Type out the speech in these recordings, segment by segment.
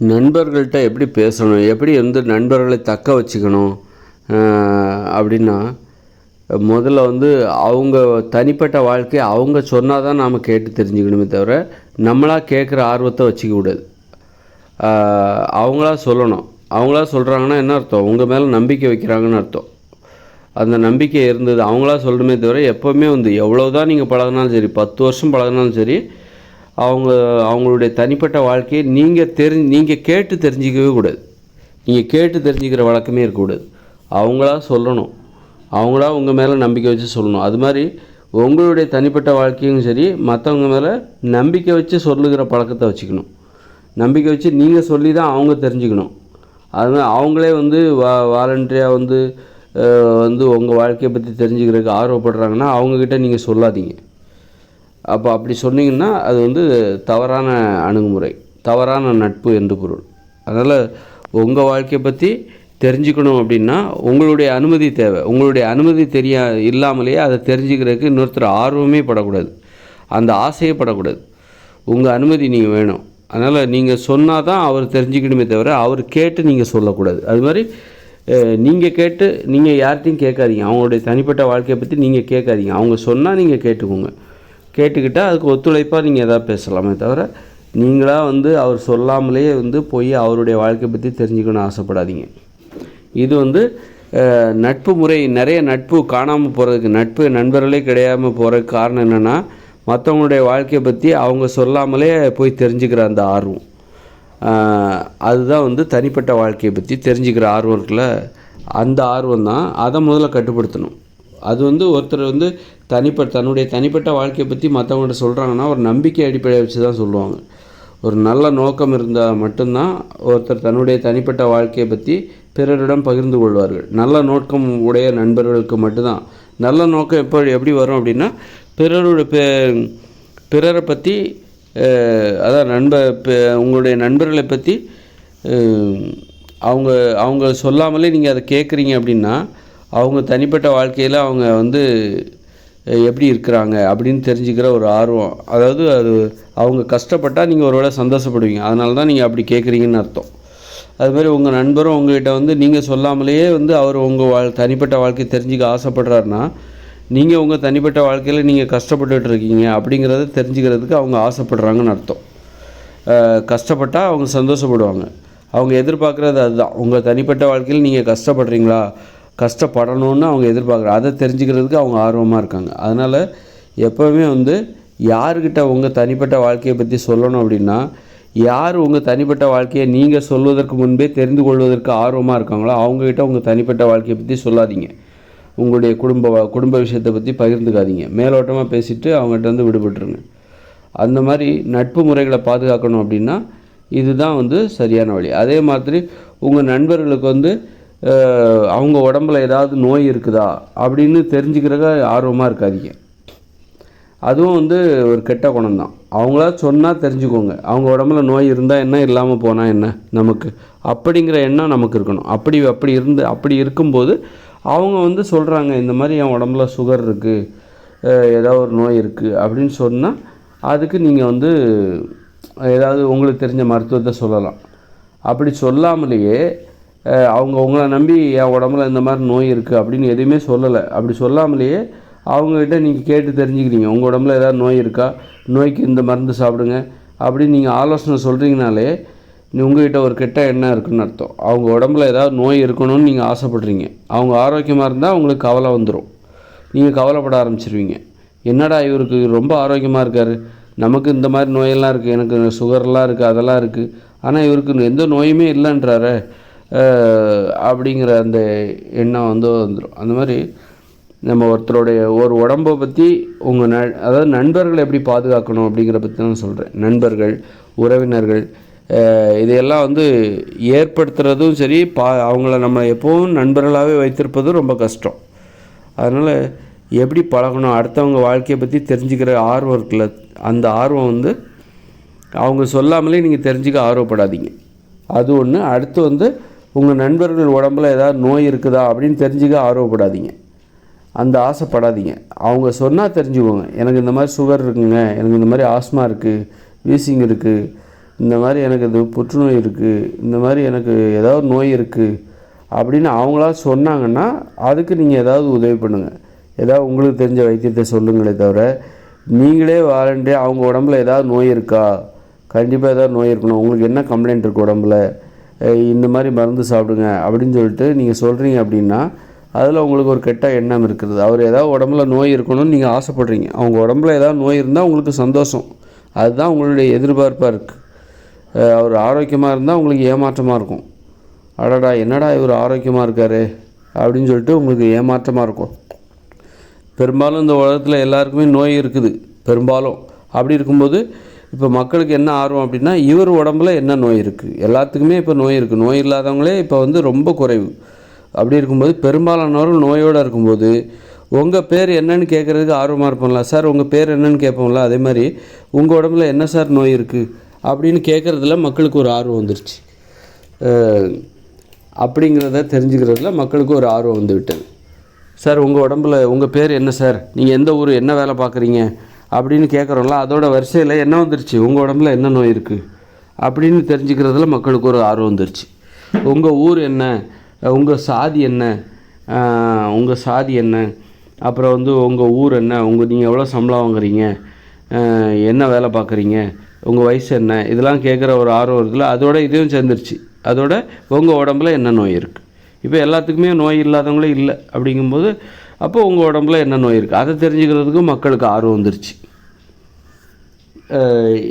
நண்பர்கள்ட்ட எப்படி பேசணும்? எப்படி வந்து நண்பர்களை தக்க வச்சுக்கணும்? அப்படின்னா முதல்ல வந்து அவங்க தனிப்பட்ட வாழ்க்கையை அவங்க சொன்னால் தான் நாம் கேட்டு தெரிஞ்சுக்கணுமே தவிர நம்மளாக கேட்குற ஆர்வத்தை வச்சுக்க கூடாது. அவங்களா சொல்லணும். அவங்களா சொல்கிறாங்கன்னா என்ன அர்த்தம்? உங்கள் மேலே நம்பிக்கை வைக்கிறாங்கன்னு அர்த்தம். அந்த நம்பிக்கை இருந்தது அவங்களா சொல்லணுமே தவிர எப்போவுமே வந்து எவ்வளோ தான் நீங்கள் பழகினாலும் சரி பத்து வருஷம் பழகினாலும் சரி அவங்க அவங்களுடைய தனிப்பட்ட வாழ்க்கையை நீங்கள் தெரி நீங்கள் கேட்டு தெரிஞ்சிக்கவே கூடாது. நீங்கள் கேட்டு தெரிஞ்சுக்கிற வழக்கமே இருக்கக்கூடாது. அவங்களா சொல்லணும். அவங்களா உங்கள் மேலே நம்பிக்கை வச்சு சொல்லணும். அது மாதிரி உங்களுடைய தனிப்பட்ட வாழ்க்கையும் சரி மற்றவங்க மேலே நம்பிக்கை வச்சு சொல்லுகிற பழக்கத்தை வச்சுக்கணும். நம்பிக்கை வச்சு நீங்கள் சொல்லி தான் அவங்க தெரிஞ்சுக்கணும். அது அவங்களே வந்து வா வாலண்டரியாக வந்து வந்து உங்கள் வாழ்க்கையை பற்றி தெரிஞ்சுக்கிறதுக்கு ஆர்வப்படுறாங்கன்னா அவங்கக்கிட்ட நீங்கள் சொல்லாதீங்க. அப்போ அப்படி சொன்னீங்கன்னா அது வந்து தவறான அணுகுமுறை தவறான நட்பு என்று பொருள். அதனால் உங்கள் வாழ்க்கையை பற்றி தெரிஞ்சுக்கணும் அப்படின்னா உங்களுடைய அனுமதி தேவை. உங்களுடைய அனுமதி தெரியா இல்லாமலேயே அதை தெரிஞ்சுக்கிறதுக்கு இன்னொருத்தர் ஆர்வமே படக்கூடாது. அந்த ஆசையே படக்கூடாது. உங்கள் அனுமதி நீங்கள் வேணும். அதனால் நீங்கள் சொன்னால் தான் அவர் தெரிஞ்சுக்கணுமே தவிர அவர் கேட்டு நீங்கள் சொல்லக்கூடாது. அது மாதிரி நீங்கள் கேட்டு நீங்கள் யார்கிட்டையும் கேட்காதீங்க. அவங்களுடைய தனிப்பட்ட வாழ்க்கையை பற்றி நீங்கள் கேட்காதீங்க. அவங்க சொன்னால் நீங்கள் கேட்டுக்கோங்க. கேட்டுக்கிட்டால் அதுக்கு ஒத்துழைப்பாக நீங்கள் எதாவது பேசலாமே தவிர நீங்களாக வந்து அவர் சொல்லாமலேயே வந்து போய் அவருடைய வாழ்க்கையை பற்றி தெரிஞ்சுக்கணும்னு ஆசைப்படாதீங்க. இது வந்து நட்பு முறை நிறைய நட்பு காணாமல் போகிறதுக்கு நட்பு நண்பர்களே கிடையாமல் போகிறதுக்கு காரணம் என்னென்னா மற்றவங்களுடைய வாழ்க்கையை பற்றி அவங்க சொல்லாமலே போய் தெரிஞ்சுக்கிற அந்த ஆர்வம். அதுதான் வந்து தனிப்பட்ட வாழ்க்கையை பற்றி தெரிஞ்சுக்கிற ஆர்வம் இருக்குல்ல அந்த ஆர்வம் தான் அதை முதல்ல கட்டுப்படுத்தணும். அது வந்து ஒருத்தர் வந்து தனிப்பட்ட தன்னுடைய தனிப்பட்ட வாழ்க்கையை பற்றி மற்றவங்கள்ட்ட சொல்கிறாங்கன்னா ஒரு நம்பிக்கை அடிப்படையை வச்சு தான் சொல்லுவாங்க. ஒரு நல்ல நோக்கம் இருந்தால் மட்டும்தான் ஒருத்தர் தன்னுடைய தனிப்பட்ட வாழ்க்கையை பற்றி பிறரிடம் பகிர்ந்து கொள்வார்கள். நல்ல நோக்கம் உடைய நண்பர்களுக்கு மட்டும்தான். நல்ல நோக்கம் எப்போ எப்படி வரும் அப்படின்னா பிறருடைய பிறரை பற்றி அதான் நண்பர் உங்களுடைய நண்பர்களை பற்றி அவங்க அவங்க சொல்லாமலே நீங்கள் அதை கேட்குறீங்க அப்படின்னா அவங்க தனிப்பட்ட வாழ்க்கையில் அவங்க வந்து எப்படி இருக்கிறாங்க அப்படின்னு தெரிஞ்சுக்கிற ஒரு ஆர்வம். அதாவது அது அவங்க கஷ்டப்பட்டால் நீங்கள் ஒரு வேளை சந்தோஷப்படுவீங்க. அதனால தான் நீங்கள் அப்படி கேட்குறீங்கன்னு அர்த்தம். அதுமாதிரி உங்கள் நண்பரும் உங்கள்கிட்ட வந்து நீங்கள் சொல்லாமலேயே வந்து அவர் உங்கள் வாழ் தனிப்பட்ட வாழ்க்கையை தெரிஞ்சுக்க ஆசைப்படுறாருன்னா நீங்கள் உங்கள் தனிப்பட்ட வாழ்க்கையில் நீங்கள் கஷ்டப்பட்டுட்டு இருக்கீங்க அப்படிங்கிறத தெரிஞ்சுக்கிறதுக்கு அவங்க ஆசைப்படுறாங்கன்னு அர்த்தம். கஷ்டப்பட்டால் அவங்க சந்தோஷப்படுவாங்க. அவங்க எதிர்பார்க்குறது அதுதான். உங்கள் தனிப்பட்ட வாழ்க்கையில் நீங்கள் கஷ்டப்படுறீங்களா? கஷ்டப்படணும்னு அவங்க எதிர்பார்க்குறாங்க அதை தெரிஞ்சுக்கிறதுக்கு அவங்க ஆர்வமாக இருக்காங்க. அதனால் எப்போவுமே வந்து யாருக்கிட்ட உங்கள் தனிப்பட்ட வாழ்க்கையை பற்றி சொல்லணும் அப்படின்னா யார் உங்கள் தனிப்பட்ட வாழ்க்கையை நீங்கள் சொல்வதற்கு முன்பே தெரிந்து கொள்வதற்கு ஆர்வமாக இருக்காங்களோ அவங்கக்கிட்ட உங்கள் தனிப்பட்ட வாழ்க்கையை பற்றி சொல்லாதீங்க. உங்களுடைய குடும்ப குடும்ப விஷயத்தை பற்றி பகிர்ந்துக்காதீங்க. மேலோட்டமாக பேசிவிட்டு அவங்ககிட்ட வந்து விடுபட்டுருங்க. அந்த மாதிரி நட்பு முறைகளை பாதுகாக்கணும் அப்படின்னா இதுதான் வந்து சரியான வழி. அதே மாதிரி உங்கள் நண்பர்களுக்கு வந்து அவங்க உடம்புல ஏதாவது நோய் இருக்குதா அப்படின்னு தெரிஞ்சுக்கிறக்க ஆர்வமாக இருக்காதீங்க. அதுவும் வந்து ஒரு கெட்ட குணம் தான். அவங்களா சொன்னால் தெரிஞ்சுக்கோங்க. அவங்க உடம்புல நோய் இருந்தால் என்ன இல்லாமல் போனால் என்ன நமக்கு? அப்படிங்கிற எண்ணம் நமக்கு இருக்கணும். அப்படி அப்படி இருந்து அப்படி இருக்கும்போது அவங்க வந்து சொல்கிறாங்க இந்த மாதிரி என் உடம்புல சுகர் இருக்குது ஏதாவது ஒரு நோய் இருக்குது அப்படின்னு சொன்னால் அதுக்கு நீங்கள் வந்து ஏதாவது உங்களுக்கு தெரிஞ்ச மருத்துவத்தை சொல்லலாம். அப்படி சொல்லாமலேயே அவங்க உங்களை நம்பி என் உடம்புல இந்த மாதிரி நோய் இருக்குது அப்படின்னு எதுவுமே சொல்லலை. அப்படி சொல்லாமலேயே அவங்கக்கிட்ட நீங்கள் கேட்டு தெரிஞ்சுக்கிறீங்க உங்கள் உடம்புல ஏதாவது நோய் இருக்கா? நோய்க்கு இந்த மருந்து சாப்பிடுங்க அப்படின்னு நீங்கள் ஆலோசனை சொல்கிறீங்கனாலே நீ ஒரு கெட்ட எண்ணம் இருக்குன்னு அர்த்தம். அவங்க உடம்புல ஏதாவது நோய் இருக்கணும்னு நீங்கள் ஆசைப்படுறீங்க. அவங்க ஆரோக்கியமாக இருந்தால் உங்களுக்கு கவலை வந்துடும் நீங்கள் கவலைப்பட ஆரம்பிச்சிருவீங்க. என்னடா இவருக்கு ரொம்ப ஆரோக்கியமாக இருக்கார்? நமக்கு இந்த மாதிரி நோயெல்லாம் இருக்குது எனக்கு சுகர்லாம் இருக்குது அதெல்லாம் இருக்குது ஆனால் இவருக்கு எந்த நோயுமே இல்லைன்றாரு. அப்படிங்கிற அந்த எண்ணம் வந்து வந்துடும் அந்த மாதிரி நம்ம ஒருத்தருடைய ஒரு உடம்பை பற்றி உங்கள் ந அதாவது நண்பர்களை எப்படி பாதுகாக்கணும் அப்படிங்கிற பற்றி தான் சொல்கிறேன் நண்பர்கள் உறவினர்கள் இதையெல்லாம் வந்து ஏற்படுத்துறதும் சரி பா அவங்கள நம்ம எப்போவும் நண்பர்களாகவே வைத்திருப்பதும் ரொம்ப கஷ்டம். அதனால் எப்படி பழகணும் அடுத்தவங்க வாழ்க்கையை பற்றி தெரிஞ்சுக்கிற ஆர்வம் இருக்குல்ல அந்த ஆர்வம் வந்து அவங்க சொல்லாமலே நீங்கள் தெரிஞ்சுக்க ஆர்வப்படாதீங்க. அது ஒன்று அடுத்து வந்து உங்கள் நண்பர்கள் உடம்புல ஏதாவது நோய் இருக்குதா அப்படின்னு தெரிஞ்சுக்க ஆர்வப்படாதீங்க. அந்த ஆசைப்படாதீங்க. அவங்க சொன்னால் தெரிஞ்சுக்கோங்க. எனக்கு இந்த மாதிரி சுகர் இருக்குங்க எனக்கு இந்த மாதிரி ஆஸ்மா இருக்குது வீசிங் இருக்குது இந்த மாதிரி எனக்கு இது புற்றுநோய் இருக்குது இந்த மாதிரி எனக்கு ஏதாவது நோய் இருக்குது அப்படின்னு அவங்களா சொன்னாங்கன்னா அதுக்கு நீங்கள் ஏதாவது உதவி பண்ணுங்கள் ஏதாவது உங்களுக்கு தெரிஞ்ச வைத்தியத்தை சொல்லுங்களே தவிர நீங்களே வாலண்டே அவங்க உடம்புல ஏதாவது நோய் இருக்கா? கண்டிப்பாக ஏதாவது நோய் இருக்கணும். உங்களுக்கு என்ன கம்ப்ளைண்ட் இருக்குது உடம்புல? இந்த மாதிரி மருந்து சாப்பிடுங்க அப்படின்னு சொல்லிட்டு நீங்கள் சொல்கிறீங்க அப்படின்னா அதில் உங்களுக்கு ஒரு கெட்ட எண்ணம் இருக்குது. அவர் ஏதாவது உடம்புல நோய் இருக்கணும்னு நீங்கள் ஆசைப்படுறீங்க. அவங்க உடம்புல ஏதாவது நோய் இருந்தால் உங்களுக்கு சந்தோஷம். அதுதான் உங்களுடைய எதிர்பார்ப்பாக இருக்குது அவர் ஆரோக்கியமாக இருந்தால் உங்களுக்கு ஏமாற்றமாக இருக்கும். அடடா என்னடா இவர் ஆரோக்கியமாக இருக்கார் அப்படின்னு சொல்லிட்டு உங்களுக்கு ஏமாற்றமாக இருக்கும். பெரும்பாலும் இந்த உலகத்தில் எல்லாருக்குமே நோய் இருக்குது. பெரும்பாலும். அப்படி இருக்கும்போது இப்போ மக்களுக்கு என்ன ஆர்வம் அப்படின்னா இவர் உடம்புல என்ன நோய் இருக்குது எல்லாத்துக்குமே இப்போ நோய் இருக்குது நோய் இல்லாதவங்களே இப்போ வந்து ரொம்ப குறைவு. அப்படி இருக்கும்போது பெரும்பாலானவர்கள் நோயோடு இருக்கும்போது உங்கள் பேர் என்னன்னு கேட்குறதுக்கு ஆர்வமாக இருப்போம்ல சார் உங்கள் பேர் என்னன்னு கேட்போம்ல அதே மாதிரி உங்கள் உடம்புல என்ன சார் நோய் இருக்குது அப்படின்னு கேட்குறதுல மக்களுக்கு ஒரு ஆர்வம் வந்துருச்சு. அப்படிங்கிறத தெரிஞ்சுக்கிறதுல மக்களுக்கு ஒரு ஆர்வம் வந்து விட்டது. சார் உங்கள் உடம்புல உங்கள் பேர் என்ன சார்? நீங்கள் எந்த ஊர் என்ன வேலை பார்க்குறீங்க அப்படின்னு கேட்குறோம்ல அதோட வரிசையில் என்ன வந்துருச்சு? உங்கள் உடம்புல என்ன நோய் இருக்குது அப்படின்னு தெரிஞ்சுக்கிறதுல மக்களுக்கு ஒரு ஆர்வம் வந்துருச்சு. உங்கள் ஊர் என்ன? உங்கள் சாதி என்ன? உங்கள் சாதி என்ன? அப்புறம் வந்து உங்கள் ஊர் என்ன? உங்கள் நீங்கள் எவ்வளோ சம்பளம் வாங்குறீங்க? என்ன வேலை பார்க்குறீங்க? உங்கள் வயசு என்ன? இதெல்லாம் கேட்குற ஒரு ஆர்வம் இருக்குல்ல அதோட இதையும் சேர்ந்துருச்சு. அதோட உங்கள் உடம்புல என்ன நோய் இருக்குது இப்போ எல்லாத்துக்குமே நோய் இல்லாதவங்களே இல்லை. அப்படிங்கும்போது அப்போ உங்கள் உடம்புல என்ன நோய் இருக்குது அதை தெரிஞ்சுக்கிறதுக்கு மக்களுக்கு ஆர்வம் வந்துருச்சு.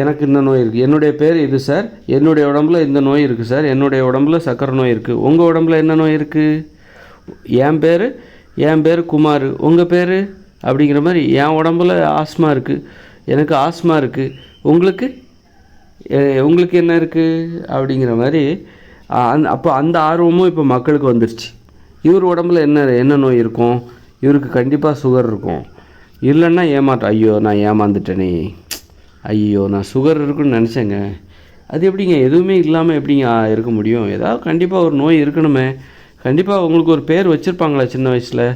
எனக்கு இந்த நோய் இருக்குது என்னுடைய பேர் இது சார். என்னுடைய உடம்புல இந்த நோய் இருக்குது சார். என்னுடைய உடம்புல சக்கரை நோய் இருக்குது உங்கள் உடம்புல என்ன நோய் இருக்குது என் பேர் என் பேர் குமார். உங்கள் பேர்? அப்படிங்கிற மாதிரி என் உடம்புல ஆஸ்மா இருக்குது எனக்கு ஆஸ்மா இருக்குது உங்களுக்கு? உங்களுக்கு என்ன இருக்குது அப்படிங்கிற மாதிரி அந் அப்போ அந்த ஆர்வமும் இப்போ மக்களுக்கு வந்துருச்சு. இவர் உடம்புல என்ன என்ன நோய் இருக்கும்? இவருக்கு கண்டிப்பாக சுகர் இருக்கும். இல்லைன்னா ஏமாட்டோம் ஐயோ நான் ஏமாந்துட்டேனே. ஐயோ நான் சுகர் இருக்குன்னு நினச்சேங்க. அது எப்படிங்க? எதுவுமே இல்லாமல் எப்படிங்க இருக்க முடியும்? ஏதாவது கண்டிப்பாக ஒரு நோய் இருக்கணுமே. கண்டிப்பாக உங்களுக்கு ஒரு பேர் வச்சுருப்பாங்களா சின்ன வயசில்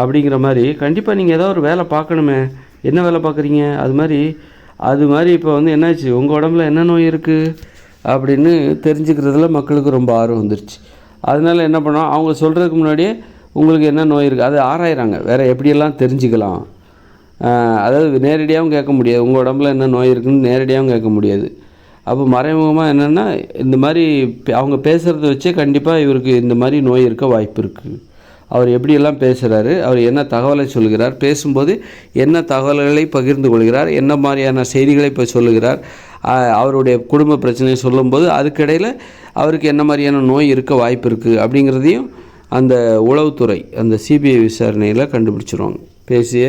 அப்படிங்கிற மாதிரி. கண்டிப்பாக நீங்கள் ஏதாவது ஒரு வேலை பார்க்கணுமே. என்ன வேலை பார்க்குறீங்க? அது மாதிரி அது மாதிரி இப்போ வந்து என்னாச்சு? உங்கள் உடம்புல என்ன நோய் இருக்குது அப்படின்னு தெரிஞ்சுக்கிறதுல மக்களுக்கு ரொம்ப ஆர்வம் வந்துருச்சு. அதனால என்ன பண்ணோம்? அவங்க சொல்கிறதுக்கு முன்னாடியே உங்களுக்கு என்ன நோய் இருக்குது அதை ஆராயிறாங்க. வேறு எப்படியெல்லாம் தெரிஞ்சுக்கலாம்? அதாவது நேரடியாகவும் கேட்க முடியாது. உங்கள் உடம்புல என்ன நோய் இருக்குன்னு நேரடியாகவும் கேட்க முடியாது. அப்போ மறைமுகமாக என்னென்னா இந்த மாதிரி பே- அவங்க பேசுகிறத வச்சே கண்டிப்பாக இவருக்கு இந்த மாதிரி நோய் இருக்க வாய்ப்பு இருக்குது அவர் எப்படியெல்லாம் பேசுகிறாரு அவர் என்ன தகவலை சொல்கிறார் பேசும்போது என்ன தகவல்களை பகிர்ந்து கொள்கிறார் என்ன மாதிரியான செய்திகளை இப்போ சொல்லுகிறார் அவருடைய குடும்ப பிரச்சனையை சொல்லும்போது அதுக்கிடையில் அவருக்கு என்ன மாதிரியான நோய் இருக்க வாய்ப்பு இருக்குது அப்படிங்கிறதையும் அந்த உளவுத்துறை அந்த சிபிஐ விசாரணையில் கண்டுபிடிச்சிருவாங்க. பேசிய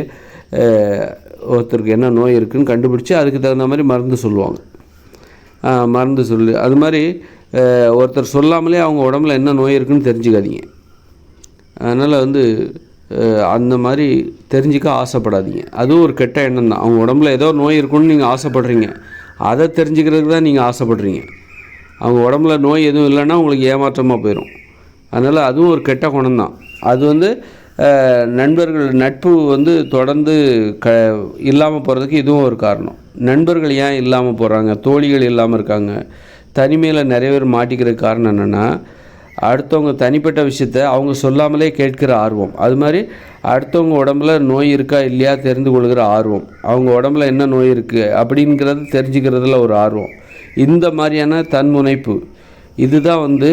ஒருத்தருக்கு என்ன நோய் இருக்குன்னு கண்டுபிடிச்சி அதுக்கு தகுந்த மாதிரி மருந்து சொல்லுவாங்க. மருந்து சொல்லு அது மாதிரி ஒருத்தர் சொல்லாமலே அவங்க உடம்புல என்ன நோய் இருக்குன்னு தெரிஞ்சுக்காதீங்க. அதனால் வந்து அந்த மாதிரி தெரிஞ்சுக்க ஆசைப்படாதீங்க. அதுவும் ஒரு கெட்ட எண்ணம் தான். அவங்க உடம்புல ஏதோ நோய் இருக்குன்னு நீங்கள் ஆசைப்படுறீங்க. அதை தெரிஞ்சுக்கிறதுக்கு தான் நீங்கள் ஆசைப்படுறீங்க. அவங்க உடம்புல நோய் எதுவும் இல்லைன்னா உங்களுக்கு ஏமாற்றமாக போயிடும் அதனால் அதுவும் ஒரு கெட்ட குணம் தான் அது வந்து நண்பர்கள் நட்பு வந்து தொடர்ந்து க இல்லாமல் போகிறதுக்கு இதுவும் ஒரு காரணம். நண்பர்கள் ஏன் இல்லாமல் போகிறாங்க தோழிகள் இல்லாமல் இருக்காங்க. தனிமையில் நிறைய பேர் மாட்டிக்கிறதுக்கு காரணம் என்னென்னா அடுத்தவங்க தனிப்பட்ட விஷயத்த அவங்க சொல்லாமலே கேட்கிற ஆர்வம். அது மாதிரி அடுத்தவங்க உடம்புல நோய் இருக்கா இல்லையா தெரிந்து கொள்கிற ஆர்வம். அவங்க உடம்புல என்ன நோய் இருக்குது அப்படிங்கிறது தெரிஞ்சுக்கிறதுல ஒரு ஆர்வம். இந்த மாதிரியான தன்முனைப்பு. இதுதான் வந்து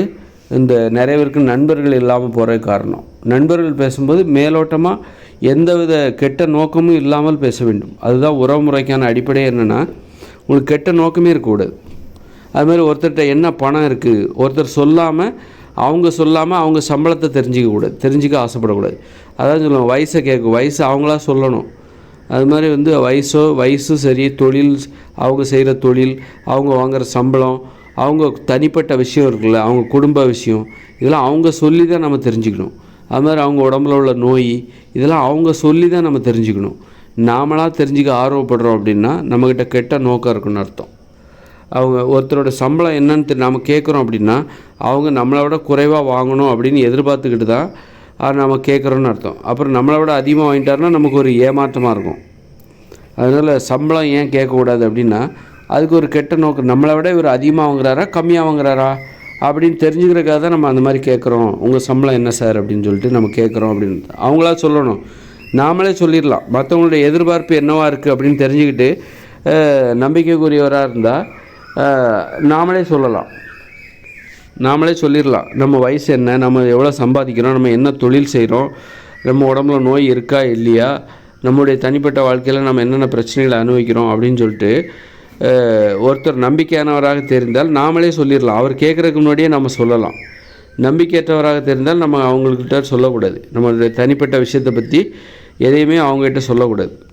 இந்த நிறைய பேருக்கு நண்பர்கள் இல்லாமல் போகிற காரணம். நண்பர்கள் பேசும்போது மேலோட்டமாக எந்தவித கெட்ட நோக்கமும் இல்லாமல் பேச வேண்டும். அதுதான் உறவுமுறைக்கான அடிப்படை என்னென்னா உங்களுக்கு கெட்ட நோக்கமே இருக்கக்கூடாது. அதுமாதிரி ஒருத்தர்கிட்ட என்ன பணம் இருக்குது ஒருத்தர் சொல்லாமல் அவங்க சொல்லாமல் அவங்க சம்பளத்தை தெரிஞ்சிக்கக்கூடாது தெரிஞ்சிக்க ஆசைப்படக்கூடாது. அதான் சொல்லுவாங்க வயசை கேட்கும் வயசு அவங்களா சொல்லணும். அது மாதிரி வந்து வயசோ வயசும் சரி தொழில் அவங்க செய்கிற தொழில் அவங்க வாங்குகிற சம்பளம் அவங்க தனிப்பட்ட விஷயம் இருக்குல்ல அவங்க குடும்ப விஷயம் இதெல்லாம் அவங்க சொல்லி தான் நம்ம தெரிஞ்சுக்கணும். அது மாதிரி அவங்க உடம்புல உள்ள நோய் இதெல்லாம் அவங்க சொல்லி தான் நம்ம தெரிஞ்சுக்கணும். நாமளாக தெரிஞ்சுக்க ஆர்வப்படுறோம் அப்படின்னா நம்மக்கிட்ட கெட்ட நோக்கம் இருக்குன்னு அர்த்தம். அவங்க ஒருத்தரோட சம்பளம் என்னன்னு தெரி- கேட்குறோம் அப்படின்னா அவங்க நம்மளை விட குறைவாக வாங்கணும் அப்படின்னு எதிர்பார்த்துக்கிட்டு தான் நம்ம கேட்குறோன்னு அர்த்தம். அப்புறம் நம்மளை விட அதிகமாக வாங்கிட்டாருன்னா நமக்கு ஒரு ஏமாற்றமாக இருக்கும். அதனால் சம்பளம் ஏன் கேட்கக்கூடாது அப்படின்னா அதுக்கு ஒரு கெட்ட நோக்கம் நம்மளை விட இவர் அதிகமாக வாங்குறாரா? கம்மியாக வாங்குறாரா? அப்படின்னு தெரிஞ்சுக்கிறதுக்காக தான் நம்ம அந்த மாதிரி கேட்குறோம். உங்கள் சம்பளம் என்ன சார்? அப்படின்னு சொல்லிட்டு நம்ம கேட்குறோம் அப்படின்னு. அவங்களா சொல்லணும். நாமளே சொல்லிடலாம். மற்றவங்களுடைய எதிர்பார்ப்பு என்னவாக இருக்குது அப்படின்னு தெரிஞ்சுக்கிட்டு நம்பிக்கைக்குரியவராக இருந்தால் நாமளே சொல்லலாம். நாமளே சொல்லிடலாம். நம்ம வயசு என்ன? நம்ம எவ்வளோ சம்பாதிக்கிறோம்? நம்ம என்ன தொழில் செய்கிறோம் நம்ம உடம்புல நோய் இருக்கா? இல்லையா? நம்முடைய தனிப்பட்ட வாழ்க்கையில் நம்ம என்னென்ன பிரச்சனைகளை அனுபவிக்கிறோம்? அப்படின்னு சொல்லிட்டு ஒருத்தர் நம்பிக்கையானவராக தெரிந்தால் நாமளே சொல்லிடலாம். அவர் கேட்குறதுக்கு முன்னாடியே நம்ம சொல்லலாம். நம்பிக்கையற்றவராக தெரிந்தால் நம்ம அவங்கக்கிட்ட சொல்லக்கூடாது. நம்மளுடைய தனிப்பட்ட விஷயத்தை பற்றி எதையுமே அவங்ககிட்ட சொல்லக்கூடாது.